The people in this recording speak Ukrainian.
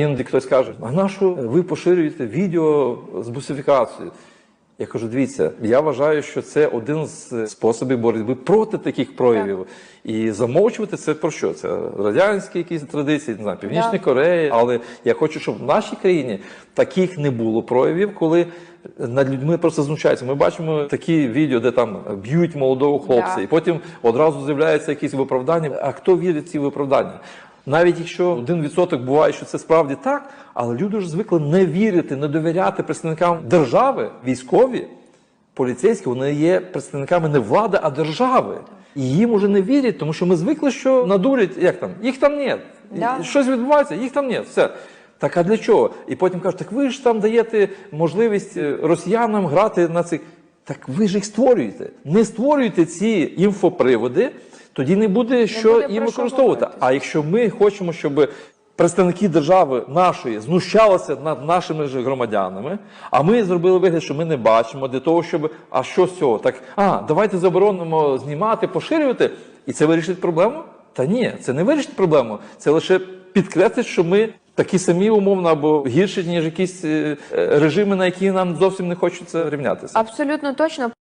Іноді хтось каже, а на що ви поширюєте відео з бусифікацією? Я кажу, дивіться, я вважаю, що це один з способів боротьби проти таких проявів. І замовчувати це про що? Це радянські якісь традиції, не знаю, Північної Да. Кореї. Але я хочу, щоб в нашій країні таких не було проявів, коли над людьми просто знущаються. Ми бачимо такі відео, де там б'ють молодого хлопця, Да. і потім одразу з'являються якісь виправдання. А хто вірить в ці виправдання? Навіть якщо один відсоток буває, що це справді так, але люди ж звикли не вірити, не довіряти представникам держави, військові, поліцейські, вони є представниками не влади, а держави. І їм уже не вірять, тому що ми звикли, що надурять, як там, їх там нет. Да. Щось відбувається, їх там нет. Все. Так а для чого? І потім кажуть, так ви ж там даєте можливість е, росіянам грати на цих. Так ви ж їх створюєте. Не створюєте ці інфоприводи, тоді не буде що буде їм використовувати. А якщо ми хочемо, щоб представники держави нашої знущалися над нашими ж громадянами, а ми зробили вигляд, що ми не бачимо для того, щоб а що з цього? Так а давайте заборонимо знімати, поширювати, і це вирішить проблему? Та ні, це не вирішить проблему. Це лише підкреслить, що ми такі самі умовно або гірші, ніж якісь е, е, режими, на які нам зовсім не хочеться рівнятися. Абсолютно точно.